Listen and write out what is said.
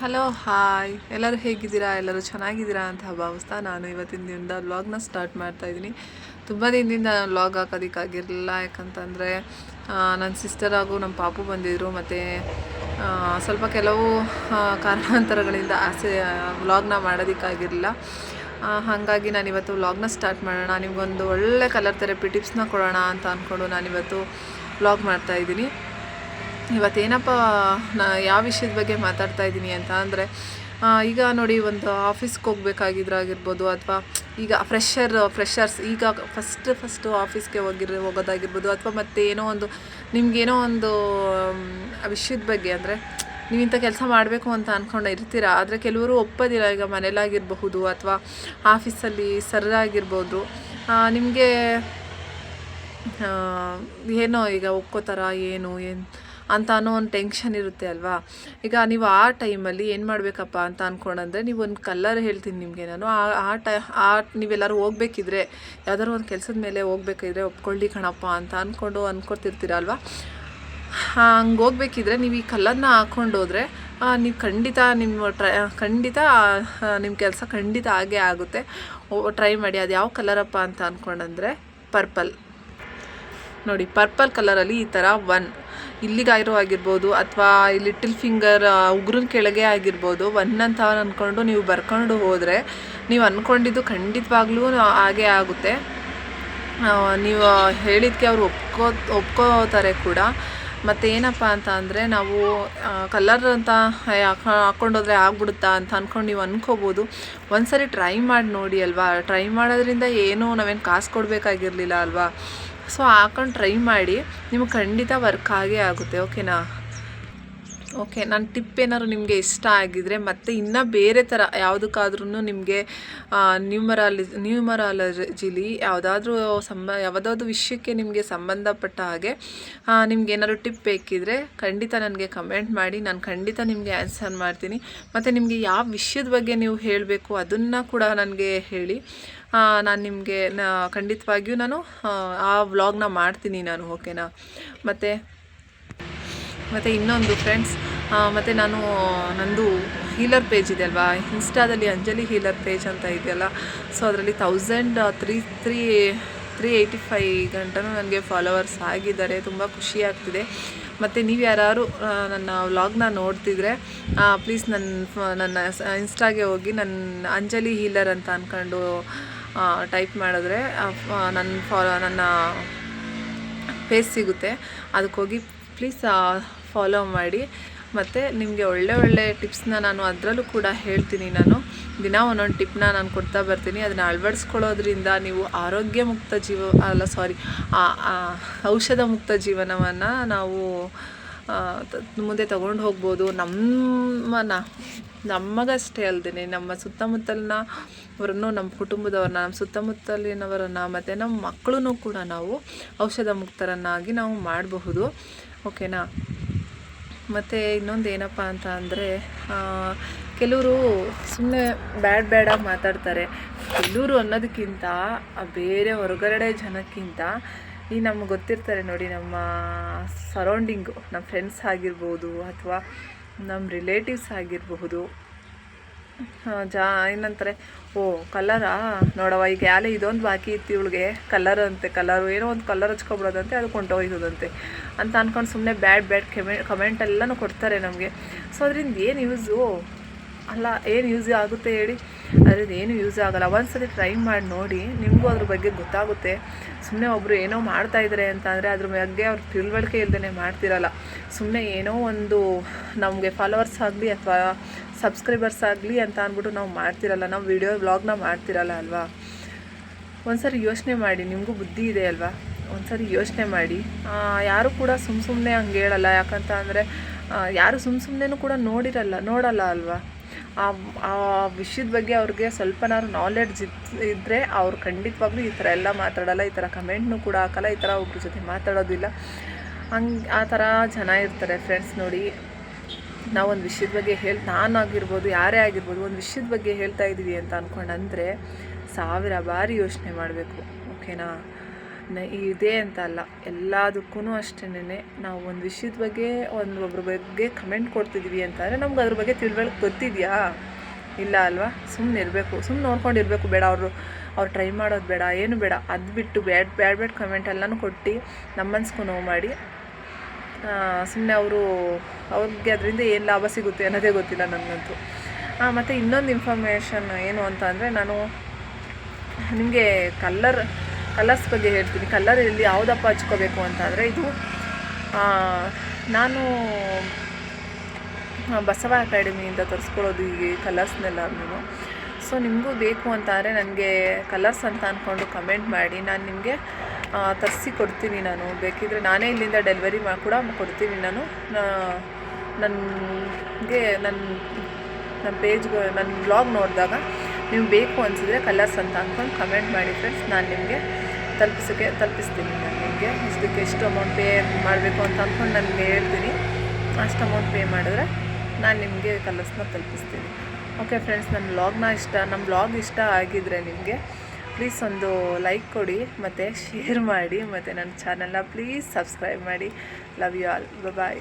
Hello hi ಎಲ್ಲರೂ ಹೇಗಿದ್ದೀರಾ? ಎಲ್ಲರೂ ಚೆನ್ನಾಗಿದ್ದೀರಾ ಅಂತ ಭಾವಿಸ್ತಾ ನಾನು ಇವತ್ತಿನ ದಿನದ ವ್ಲಾಗ್ನ ಸ್ಟಾರ್ಟ್ ಮಾಡ್ತಾ ಇದ್ದೀನಿ. ತುಂಬ ದಿನದಿಂದ ನಾನು ವ್ಲಾಗ್ ಹಾಕೋದಕ್ಕಾಗಿರಲಿಲ್ಲ. ಯಾಕಂತಂದರೆ ನನ್ನ ಸಿಸ್ಟರ್ ಹಾಗೂ ನಮ್ಮ ಪಾಪು ಬಂದಿದ್ದರು ಮತ್ತು ಸ್ವಲ್ಪ ಕೆಲವು ಕಾರಣಾಂತರಗಳಿಂದ ಆಸೆ ವ್ಲಾಗ್ನ ಮಾಡೋದಕ್ಕಾಗಿರಲಿಲ್ಲ. ಹಾಗಾಗಿ ಹಾಗಾಗಿ ನಾನಿವತ್ತು ವ್ಲಾಗ್ನ ಸ್ಟಾರ್ಟ್ ಮಾಡೋಣ. ನಿಮಗೊಂದು ಒಳ್ಳೆ ಕಲರ್ ಥೆರಪಿ ಟಿಪ್ಸ್ನ ಕೊಡೋಣ ಅಂತ ಅಂದ್ಕೊಂಡು ನಾನಿವತ್ತು ವ್ಲಾಗ್ ಮಾಡ್ತಾಯಿದ್ದೀನಿ ಇವತ್ತೇನಪ್ಪ ನಾ ಯಾವ ವಿಷಯದ ಬಗ್ಗೆ ಮಾತಾಡ್ತಾ ಇದ್ದೀನಿ ಅಂತ ಅಂದರೆ ಈಗ ನೋಡಿ ಒಂದು ಆಫೀಸ್ಗೆ ಹೋಗ್ಬೇಕಾಗಿದ್ರಾಗಿರ್ಬೋದು ಅಥವಾ ಈಗ ಫ್ರೆಶರ್ ಫ್ರೆಷರ್ಸ್ ಈಗ ಫಸ್ಟ್ ಫಸ್ಟು ಆಫೀಸ್ಗೆ ಹೋಗಿರ, ಹೋಗೋದಾಗಿರ್ಬೋದು ಅಥವಾ ಮತ್ತೆ ಏನೋ ಒಂದು ನಿಮಗೇನೋ ಒಂದು ವಿಷಯದ ಬಗ್ಗೆ ಅಂದರೆ ನೀವು ಇಂಥ ಕೆಲಸ ಮಾಡಬೇಕು ಅಂತ ಅಂದ್ಕೊಂಡು ಇರ್ತೀರ? ಆದರೆ ಕೆಲವರು ಒಪ್ಪೋದಿಲ್ಲ ಈಗ ಮನೇಲಾಗಿರಬಹುದು ಅಥವಾ ಆಫೀಸಲ್ಲಿ ಸರ್ರಾಗಿರ್ಬೋದು ನಿಮಗೆ ಏನೋ ಈಗ ಒಪ್ಕೋತಾರ, ಏನು ಏನು? ಅಂತ ಅನ್ನೋ ಒಂದು ಟೆನ್ಷನ್ ಇರುತ್ತೆ ಅಲ್ವಾ? ಈಗ ನೀವು ಆ ಟೈಮಲ್ಲಿ ಏನು ಮಾಡಬೇಕಪ್ಪ ಅಂತ ಅಂದ್ಕೊಂಡಂದ್ರೆ ನೀವು ಒಂದು ಕಲ್ಲರ್ ಹೇಳ್ತೀನಿ ನಿಮಗೆ ನಾನು. ಆ ಆ ಟೈ ಆ ನೀವೆಲ್ಲರೂ ಹೋಗ್ಬೇಕಿದ್ರೆ, ಯಾವ್ದಾದ್ರು ಒಂದು ಕೆಲಸದ ಮೇಲೆ ಹೋಗ್ಬೇಕಿದ್ರೆ ಒಪ್ಕೊಳ್ಳಿ ಕಣಪ್ಪ ಅಂತ ಅಂದ್ಕೊಂಡು ಅಂದ್ಕೊತಿರ್ತೀರಲ್ವಾ ಹಂಗೆ ಹೋಗ್ಬೇಕಿದ್ರೆ ನೀವು ಈ ಕಲ್ಲನ್ನ ಹೋದರೆ ನೀವು ಖಂಡಿತ ನಿಮ್ಮ ಟ್ರೈ ಖಂಡಿತ ನಿಮ್ಮ ಕೆಲಸ ಖಂಡಿತ ಆಗೇ ಆಗುತ್ತೆ. ಟ್ರೈ ಮಾಡಿ, ಅದು ಯಾವ ಕಲರಪ್ಪ ಅಂತ ಅಂದ್ಕೊಂಡಂದ್ರೆ ಪರ್ಪಲ್ ನೋಡಿ ಪರ್ಪಲ್ ಕಲರಲ್ಲಿ ಈ ಥರ ಒನ್ ಇಲ್ಲಿಗಾಯಿರೋ ಆಗಿರ್ಬೋದು ಅಥವಾ ಈ ಲಿಟಲ್ ಫಿಂಗರ್ ಉಗುರಿನ ಕೆಳಗೆ ಆಗಿರ್ಬೋದು ಒನ್ ಅಂತ ಅಂದ್ಕೊಂಡು ನೀವು ಬರ್ಕೊಂಡು ಹೋದರೆ ನೀವು ಅಂದ್ಕೊಂಡಿದ್ದು ಖಂಡಿತವಾಗ್ಲೂ ಹಾಗೇ ಆಗುತ್ತೆ. ನೀವು ಹೇಳಿದ್ಕೆ ಅವ್ರು ಒಪ್ಕೋ, ಒಪ್ಕೋತಾರೆ ಕೂಡ. ಮತ್ತು ಏನಪ್ಪ ಅಂತ ಅಂದರೆ ನಾವು ಕಲರ್ ಅಂತ ಹಾಕೊಂಡೋದ್ರೆ ಆಗ್ಬಿಡುತ್ತಾ ಅಂತ ಅಂದ್ಕೊಂಡು ನೀವು ಅನ್ಕೋಬೋದು. ಒಂದ್ಸರಿ ಟ್ರೈ ಮಾಡಿ ನೋಡಿ ಅಲ್ವಾ? ಟ್ರೈ ಮಾಡೋದ್ರಿಂದ ಏನೂ ನಾವೇನು ಕಾಸು ಕೊಡಬೇಕಾಗಿರಲಿಲ್ಲ ಅಲ್ವಾ? ಸೊ ಹಾಕೊಂಡು ಟ್ರೈ ಮಾಡಿ ನಿಮ್ಗೆ ಖಂಡಿತ ವರ್ಕ್ ಆಗೇ ಆಗುತ್ತೆ ಓಕೆನಾ ಓಕೆ ನನ್ನ ಟಿಪ್ ಏನಾದ್ರು ನಿಮಗೆ ಇಷ್ಟ ಆಗಿದ್ರೆ ಮತ್ತೆ ಇನ್ನೂ ಬೇರೆ ಥರ ಯಾವುದಕ್ಕಾದ್ರೂ ನಿಮಗೆ ನ್ಯೂಮರಾಲಿ ನ್ಯೂಮರಾಲಜಿಲಿ ಯಾವುದಾದ್ರೂ ಸಂಬ ಯಾವುದಾದ್ರು ವಿಷಯಕ್ಕೆ ನಿಮಗೆ ಸಂಬಂಧಪಟ್ಟ ಹಾಗೆ ನಿಮ್ಗೆ ಏನಾದ್ರು ಟಿಪ್ ಬೇಕಿದ್ರೆ ಖಂಡಿತ ನನಗೆ ಕಮೆಂಟ್ ಮಾಡಿ ನಾನು ಖಂಡಿತ ನಿಮಗೆ ಆನ್ಸರ್ ಮಾಡ್ತೀನಿ. ಮತ್ತು ನಿಮಗೆ ಯಾವ ವಿಷಯದ ಬಗ್ಗೆ ನೀವು ಹೇಳಬೇಕು ಅದನ್ನು ಕೂಡ ನನಗೆ ಹೇಳಿ. ನಾನು ನಿಮಗೆ ಖಂಡಿತವಾಗಿಯೂ ನಾನು ಆ, ಆ ವ್ಲಾಗ್ನ ಮಾಡ್ತೀನಿ ನಾನು ಓಕೆನಾ ಮತ್ತು ಮತ್ತು ಇನ್ನೊಂದು ಫ್ರೆಂಡ್ಸ್ ಮತ್ತು ನಾನು, ನಂದು ಹೀಲರ್ ಪೇಜ್ ಇದೆ ಅಲ್ವಾ? ಇನ್ಸ್ಟಾದಲ್ಲಿ ಅಂಜಲಿ ಹೀಲರ್ ಪೇಜ್ ಅಂತ ಇದೆಯಲ್ಲ. ಸೊ ಅದರಲ್ಲಿ thousand three three three eighty five ಗಂಟನೂ ನನಗೆ ಫಾಲೋವರ್ಸ್ ಆಗಿದ್ದಾರೆ. ತುಂಬ ಖುಷಿ ಆಗ್ತಿದೆ. ಮತ್ತು ನೀವು ಯಾರು ನನ್ನ ವ್ಲಾಗ್ನ ನೋಡ್ತಿದ್ರೆ ಪ್ಲೀಸ್ ನನ್ನ ನನ್ನ ಇನ್ಸ್ಟಾಗೆ ಹೋಗಿ ನನ್ನ ಅಂಜಲಿ ಹೀಲರ್ ಅಂತ ಅಂದ್ಕೊಂಡು ಟೈಪ್ ಮಾಡಿದ್ರೆ ನನ್ನ ಫಾಲೋ ನನ್ನ ಫೇಸ್ ಸಿಗುತ್ತೆ. ಅದಕ್ಕೆ ಹೋಗಿ ಪ್ಲೀಸ್ ಫಾಲೋ ಮಾಡಿ. ಮತ್ತು ನಿಮಗೆ ಒಳ್ಳೆ ಒಳ್ಳೆ ಟಿಪ್ಸ್ನ ನಾನು ಅದರಲ್ಲೂ ಕೂಡ ಹೇಳ್ತೀನಿ ನಾನು. ದಿನ ಒಂದೊಂದು ಟಿಪ್ನ ನಾನು ಕೊಡ್ತಾ ಬರ್ತೀನಿ. ಅದನ್ನು ಅಳವಡಿಸ್ಕೊಳ್ಳೋದ್ರಿಂದ ನೀವು ಆರೋಗ್ಯ ಮುಕ್ತ ಜೀವ, ಅಲ್ಲ ಸಾರಿ ಔಷಧ ಮುಕ್ತ ಜೀವನವನ್ನು ನಾವು ಮುಂದೆ ತಗೊಂಡು ಹೋಗ್ಬೋದು. ನಮ್ಮನ್ನ ನಮಗಷ್ಟೇ ಅಲ್ಲದೆ ನಮ್ಮ ಸುತ್ತಮುತ್ತಲಿನ ಅವರನ್ನು, ನಮ್ಮ ಕುಟುಂಬದವ್ರನ್ನ, ನಮ್ಮ ಸುತ್ತಮುತ್ತಲಿನವರನ್ನು, ಮತ್ತು ನಮ್ಮ ಮಕ್ಕಳನ್ನು ಕೂಡ ನಾವು ಔಷಧ ಮುಕ್ತರನ್ನಾಗಿ ನಾವು ಮಾಡಬಹುದು. ಓಕೆನಾ? ಮತ್ತು ಇನ್ನೊಂದು ಏನಪ್ಪ ಅಂತ ಅಂದರೆ ಕೆಲವರು ಸುಮ್ಮನೆ ಬ್ಯಾಡ್ ಬ್ಯಾಡಾಗಿ ಮಾತಾಡ್ತಾರೆ. ಕೆಲವರು ಅನ್ನೋದಕ್ಕಿಂತ ಬೇರೆ ಹೊರಗಡೆ ಜನಕ್ಕಿಂತ, ಈ ನಮ್ಗೆ ಗೊತ್ತಿರ್ತಾರೆ ನೋಡಿ ನಮ್ಮ ಸರೌಂಡಿಂಗು ನಮ್ಮ ಫ್ರೆಂಡ್ಸ್ ಆಗಿರ್ಬೋದು ಅಥವಾ ನಮ್ಮ ರಿಲೇಟಿವ್ಸ್ ಆಗಿರಬಹುದು ಜಾ ಏನಂತಾರೆ ಓ ಕಲರಾ ನೋಡವ ಈಗ ಯಾಲೆ ಇದೊಂದು ಬಾಕಿ ಇತ್ತು ಇವಳಿಗೆ. ಕಲರ್ ಅಂತೆ ಕಲರು ಏನೋ ಒಂದು ಕಲರ್ ಹಚ್ಕೊಬಿಡೋದಂತೆ ಅದು ಕೊಂಡೋಯ್ತದಂತೆ ಅಂತ ಅಂದ್ಕೊಂಡು ಸುಮ್ಮನೆ ಬ್ಯಾಡ್ ಬ್ಯಾಡ್ ಕೆಮೆ ಕಮೆಂಟ್ ಎಲ್ಲನೂ ಕೊಡ್ತಾರೆ ನಮಗೆ. ಸೊ ಅದರಿಂದ ಏನು ಯೂಸು ಅಲ್ಲ, ಏನು ಯೂಸ್ ಆಗುತ್ತೆ ಹೇಳಿ? ಅದರಿಂದ ಏನು ಯೂಸ್ ಆಗಲ್ಲ. ಒಂದ್ಸತಿ ಟ್ರೈ ಮಾಡಿ ನೋಡಿ, ನಿಮಗೂ ಅದ್ರ ಬಗ್ಗೆ ಗೊತ್ತಾಗುತ್ತೆ. ಸುಮ್ಮನೆ ಒಬ್ಬರು ಏನೋ ಮಾಡ್ತಾ ಇದ್ದಾರೆ ಅಂತ ಅಂದರೆ ಅದ್ರ ಬಗ್ಗೆ ಅವ್ರ ತಿಳುವಳಿಕೆ ಇಲ್ದೇ ಮಾಡ್ತಿರಲ್ಲ. ಸುಮ್ಮನೆ ಏನೋ ಒಂದು ನಮಗೆ ಫಾಲೋವರ್ಸ್ ಆಗಲಿ ಅಥವಾ ಸಬ್ಸ್ಕ್ರೈಬರ್ಸ್ ಆಗಲಿ ಅಂತ ಅಂದ್ಬಿಟ್ಟು ನಾವು ಮಾಡ್ತಿರಲ್ಲ, ನಾವು ವಿಡಿಯೋ ವ್ಲಾಗ್ನ ಮಾಡ್ತಿರಲ್ಲ ಅಲ್ವಾ? ಒಂದ್ಸರಿ ಯೋಚನೆ ಮಾಡಿ, ನಿಮಗೂ ಬುದ್ಧಿ ಇದೆ ಅಲ್ವಾ? ಒಂದ್ಸರಿ ಯೋಚನೆ ಮಾಡಿ. ಯಾರು ಕೂಡ ಸುಮ್ಮ ಸುಮ್ಮನೆ ಹಂಗೆ ಹೇಳಲ್ಲ, ಯಾಕಂತ ಅಂದರೆ ಯಾರು ಸುಮ್ಮ ಸುಮ್ಮನೆ ಕೂಡ ನೋಡಿರಲ್ಲ, ನೋಡಲ್ಲ ಅಲ್ವಾ? ಆ ಆ ವಿಷಯದ ಬಗ್ಗೆ ಅವ್ರಿಗೆ ಸ್ವಲ್ಪನಾದ್ರು ನಾಲೆಡ್ಜ್ ಇದ್ದರೆ ಅವ್ರು ಖಂಡಿತವಾಗ್ಲೂ ಈ ಥರ ಎಲ್ಲ ಮಾತಾಡಲ್ಲ, ಈ ಥರ ಕಮೆಂಟ್ನು ಕೂಡ ಹಾಕಲ್ಲ, ಈ ಥರ ಒಬ್ರ ಜೊತೆ ಮಾತಾಡೋದಿಲ್ಲ. ಹಂಗೆ ಆ ಥರ ಜನ ಇರ್ತಾರೆ ಫ್ರೆಂಡ್ಸ್ ನೋಡಿ. ನಾವು ಒಂದು ವಿಷಯದ ಬಗ್ಗೆ ಹೇಳಿ, ನಾನಾಗಿರ್ಬೋದು, ಯಾರೇ ಆಗಿರ್ಬೋದು, ಒಂದು ವಿಷಯದ ಬಗ್ಗೆ ಹೇಳ್ತಾ ಇದ್ದೀವಿ ಅಂತ ಅಂದ್ಕೊಂಡಂದರೆ ಸಾವಿರ ಬಾರಿ ಯೋಚನೆ ಮಾಡಬೇಕು, ಓಕೆನಾ? ಇದೆ ಅಂತ ಅಲ್ಲ ಎಲ್ಲದಕ್ಕೂ ಅಷ್ಟೇನೆ ನಾವು ಒಂದು ವಿಷಯದ ಬಗ್ಗೆ, ಒಂದು ಒಬ್ರ ಬಗ್ಗೆ ಕಮೆಂಟ್ ಕೊಡ್ತಿದ್ದೀವಿ ಅಂತಂದರೆ ನಮ್ಗೆ ಅದ್ರ ಬಗ್ಗೆ ತಿಳುವಳಿಕೆ ಗೊತ್ತಿದೆಯಾ? ಇಲ್ಲ ಅಲ್ವಾ? ಸುಮ್ಮನೆ ಇರಬೇಕು ಸುಮ್ಮನೆ ನೋಡ್ಕೊಂಡಿರಬೇಕು, ಬೇಡ ಅವರು, ಅವ್ರು ಟ್ರೈ ಮಾಡೋದು ಬೇಡ, ಏನು ಬೇಡ, ಅದು ಬಿಟ್ಟು ಬ್ಯಾಡ್ ಬ್ಯಾಡ್ ಬ್ಯಾಡ್ ಕಮೆಂಟ್ ಎಲ್ಲನೂ ಕೊಟ್ಟು ನಮ್ಮ ಮನ್ಸಿಗೂ ನೋವು ಮಾಡಿ ಸುಮ್ಮನೆ ಅವರು, ಅವ್ರಿಗೆ ಅದರಿಂದ ಏನು ಲಾಭ ಸಿಗುತ್ತೆ ಅನ್ನೋದೇ ಗೊತ್ತಿಲ್ಲ ನನಗಂತೂ ಮತ್ತು ಇನ್ನೊಂದು ಇನ್ಫಾರ್ಮೇಷನ್ ಏನು ಅಂತ ಅಂದರೆ ನಾನು ನಿಮಗೆ ಕಲ್ಲರ್ ಕಲರ್ಸ್ ಬಗ್ಗೆ ಹೇಳ್ತೀನಿ. ಕಲ್ಲರ್ ಇಲ್ಲಿ ಯಾವುದಪ್ಪ ಹಚ್ಕೋಬೇಕು ಅಂತ ಅಂದರೆ ಇದು ನಾನು ಬಸವ ಅಕಾಡೆಮಿಯಿಂದ ತರಿಸ್ಕೊಳ್ಳೋದು ಈ ಕಲರ್ಸ್ನೆಲ್ಲನೂ ಸೊ ನಿಮಗೂ ಬೇಕು ಅಂತ ಅಂದರೆ ನನಗೆ ಕಲರ್ಸ್ ಅಂತ ಅಂದ್ಕೊಂಡು ಕಮೆಂಟ್ ಮಾಡಿ. ನಾನು ನಿಮಗೆ ತರಿಸಿ ಕೊಡ್ತೀನಿ ನಾನು. ಬೇಕಿದ್ದರೆ ನಾನೇ ಇಲ್ಲಿಂದ ಡೆಲಿವರಿ ಮಾಡಿ ಕೂಡ ಕೊಡ್ತೀನಿ ನಾನು. ನನಗೆ ನನ್ನ ನನ್ನ ಪೇಜ್ಗೆ ನನ್ನ ಬ್ಲಾಗ್ ನೋಡಿದಾಗ ನೀವು ಬೇಕು ಅನಿಸಿದ್ರೆ ಕಲರ್ಸ್ ಅಂತ ಅಂದ್ಕೊಂಡು ಕಮೆಂಟ್ ಮಾಡಿ ಫ್ರೆಂಡ್ಸ್ ನಾನು ನಿಮಗೆ ತಲುಪಿಸೋಕ್ಕೆ, ತಲುಪಿಸ್ತೀನಿ ನಾನು ನಿಮಗೆ. ಇಷ್ಟಕ್ಕೆ ಎಷ್ಟು ಅಮೌಂಟ್ ಪೇ ಮಾಡಬೇಕು ಅಂತ ಅಂದ್ಕೊಂಡು ನನಗೆ ಹೇಳ್ತೀನಿ. ಅಷ್ಟು ಅಮೌಂಟ್ ಪೇ ಮಾಡಿದ್ರೆ ನಾನು ನಿಮಗೆ ಕಲರ್ಸ್ನ ತಲುಪಿಸ್ತೀನಿ. ಓಕೆ ಫ್ರೆಂಡ್ಸ್ ನನ್ನ ಬ್ಲಾಗ್ನ ಇಷ್ಟ ನಮ್ಮ ಬ್ಲಾಗ್ ಇಷ್ಟ ಆಗಿದ್ರೆ ನಿಮಗೆ ಪ್ಲೀಸ್ ಒಂದು ಲೈಕ್ ಕೊಡಿ, ಮತ್ತು ಶೇರ್ ಮಾಡಿ, ಮತ್ತು ನನ್ನ ಚಾನಲ್ನ ಪ್ಲೀಸ್ ಸಬ್ಸ್ಕ್ರೈಬ್ ಮಾಡಿ. Love you all bye